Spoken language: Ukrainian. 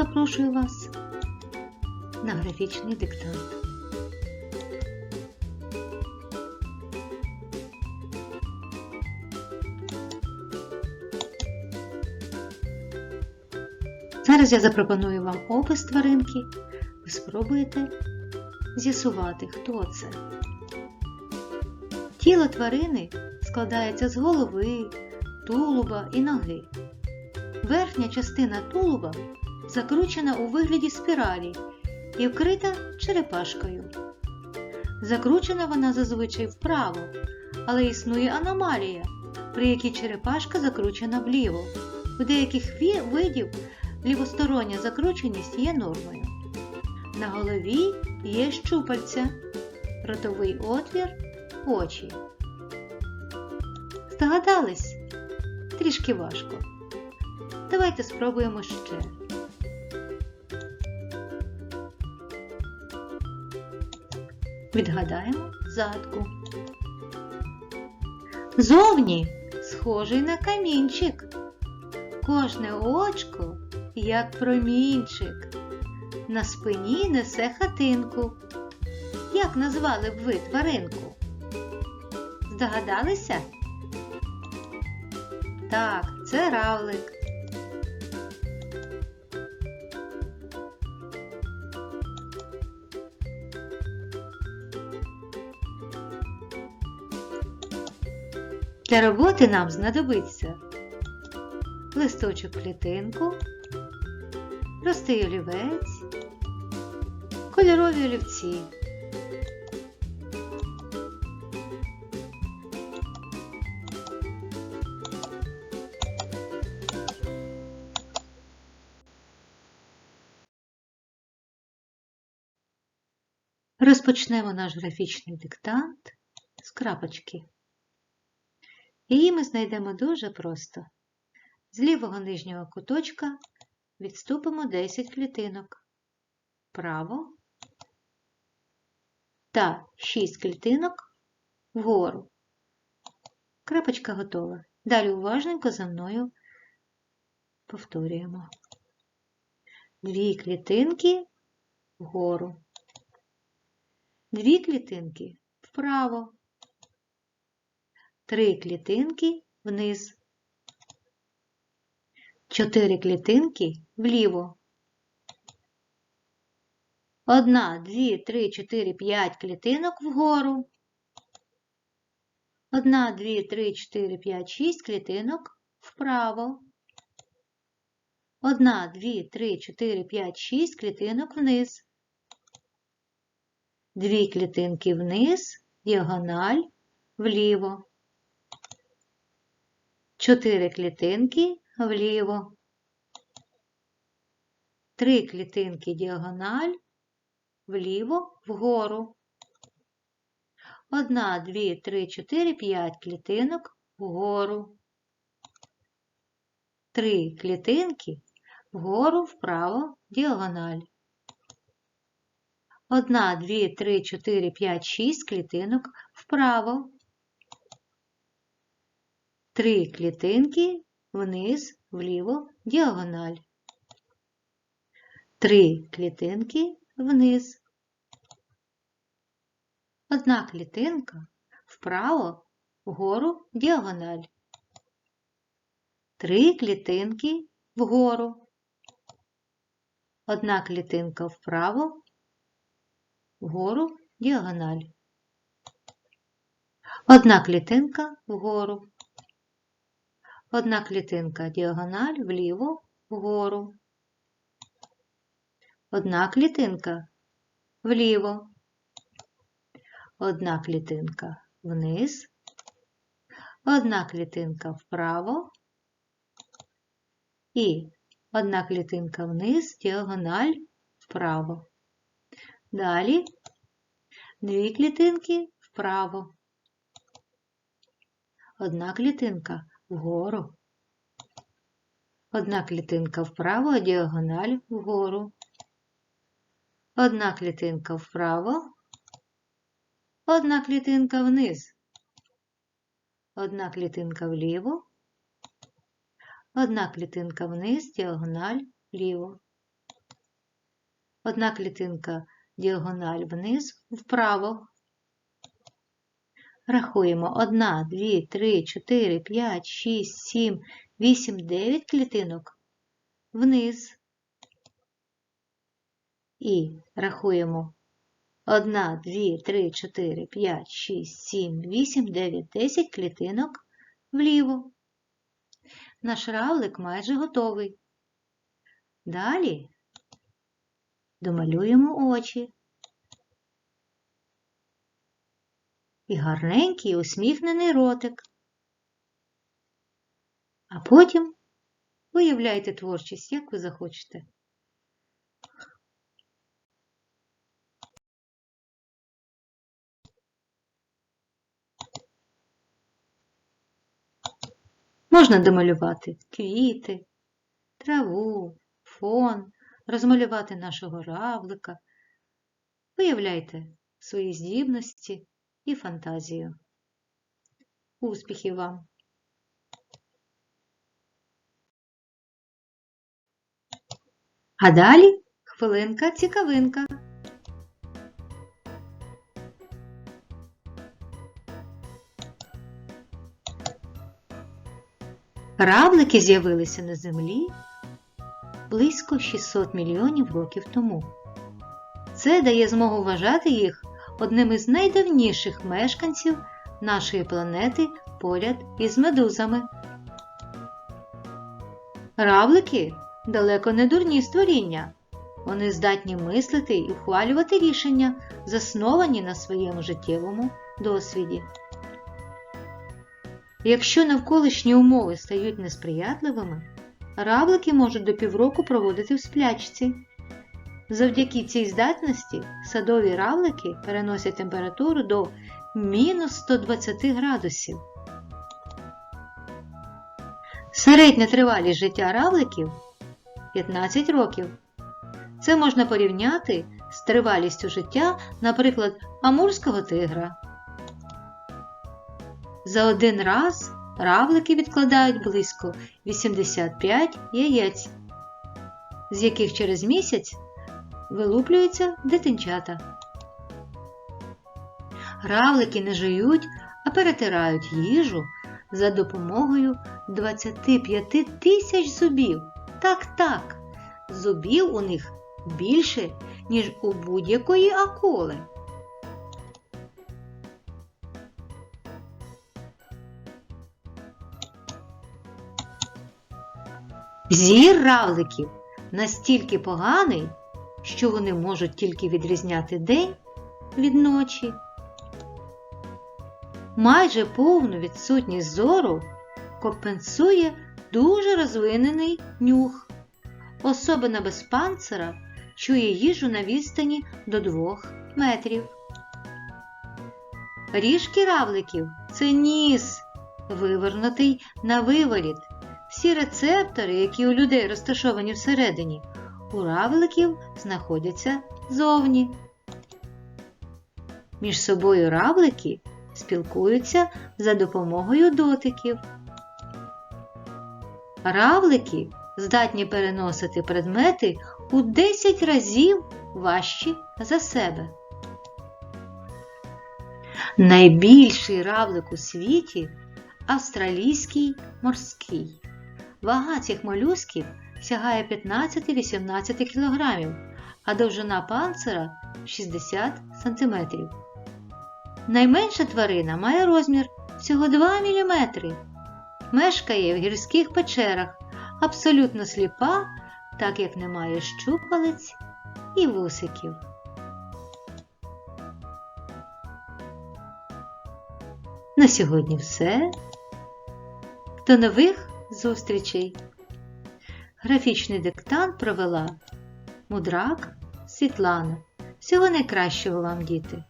Запрошую вас на графічний диктант. Зараз я запропоную вам опис тваринки. Ви спробуєте з'ясувати, хто це. Тіло тварини складається з голови, тулуба і ноги. Верхня частина тулуба закручена у вигляді спіралі і вкрита черепашкою. Закручена вона зазвичай вправо, але існує аномалія, при якій черепашка закручена вліво. У деяких видів лівостороння закрученість є нормою. На голові є щупальця, ротовий отвір, очі. Здогадались? Трішки важко. Давайте спробуємо ще. Відгадаємо задку. Зовні схожий на камінчик. Кожне очко як промінчик. На спині несе хатинку. Як назвали б ви тваринку? Здогадалися? Так, це равлик. Для роботи нам знадобиться листочок клітинку, простий олівець, кольорові олівці. Розпочнемо наш графічний диктант з крапочки. Її ми знайдемо дуже просто. З лівого нижнього куточка відступимо 10 клітинок вправо та 6 клітинок вгору. Крапочка готова. Далі уважненько за мною повторюємо. Дві клітинки вгору. Дві клітинки вправо. Три клітинки вниз. Чотири клітинки вліво. Одна, дві, три, чотири, п'ять клітинок вгору. Одна, дві, три, чотири, п'ять, шість клітинок вправо. Одна, дві, три, чотири, п'ять, шість клітинок вниз. Дві клітинки вниз, діагональ вліво. Чотири клітинки вліво. Три клітинки діагональ вліво вгору. Одна, дві, три, чотири, п'ять клітинок вгору. Три клітинки вгору вправо діагональ. Одна, дві, три, чотири, п'ять, шість клітинок вправо. Три клітинки вниз, вліво, діагональ. Три клітинки вниз. Одна клітинка вправо, вгору, діагональ. Три клітинки вгору. Одна клітинка вправо, вгору, діагональ. Одна клітинка вгору. Одна клітинка діагональ вліво, вгору. Одна клітинка вліво. Одна клітинка вниз. Одна клітинка вправо. І одна клітинка вниз, діагональ вправо. Далі дві клітинки вправо. Одна клітинка вгору. Одна клітинка вправо, діагональ вгору. Одна клітинка вправо. Одна клітинка вниз. Одна клітинка вліво. Одна клітинка вниз, діагональ вліво. Одна клітинка діагональ вниз, вправо. Рахуємо 1, 2, 3, 4, 5, 6, 7, 8, 9 клітинок вниз. І рахуємо 1, 2, 3, 4, 5, 6, 7, 8, 9, 10 клітинок вліво. Наш равлик майже готовий. Далі домалюємо очі. І гарненький усміхнений ротик. А потім виявляйте творчість, як ви захочете. Можна домалювати квіти, траву, фон, розмалювати нашого равлика. Виявляйте свої здібності і фантазію. Успіхів вам! А далі хвилинка цікавинка. Равлики з'явилися на землі близько 600 мільйонів років тому. Це дає змогу вважати їх одним із найдавніших мешканців нашої планети поряд із медузами. Равлики далеко не дурні створіння. Вони здатні мислити і ухвалювати рішення, засновані на своєму життєвому досвіді. Якщо навколишні умови стають несприятливими, равлики можуть до півроку проводити в сплячці. Завдяки цій здатності садові равлики переносять температуру до мінус 120 градусів. Середня тривалість життя равликів 15 років. Це можна порівняти з тривалістю життя, наприклад, амурського тигра. За один раз равлики відкладають близько 85 яєць, з яких через місяць вилуплюються дитинчата. Равлики не жують, а перетирають їжу за допомогою 25 тисяч зубів. Так, так, зубів у них більше, ніж у будь-якої акули. Зір равликів настільки поганий, що вони можуть тільки відрізняти день від ночі. Майже повну відсутність зору компенсує дуже розвинений нюх. Особина без панцира чує їжу на відстані до 2 метрів. Ріжки равликів це ніс, вивернутий на виворіт. Всі рецептори, які у людей розташовані всередині, равликів знаходяться зовні. Між собою равлики спілкуються за допомогою дотиків. Равлики здатні переносити предмети у 10 разів важчі за себе. Найбільший равлик у світі австралійський морський. Вага цих молюсків сягає 15-18 кг, а довжина панцира 60 см. Найменша тварина має розмір всього 2 мм. Мешкає в гірських печерах, абсолютно сліпа, так як немає щупалець і вусиків. На сьогодні все. До нових зустрічей! Графічний диктант провела Мудрак Світлана. Всього найкращого вам, діти!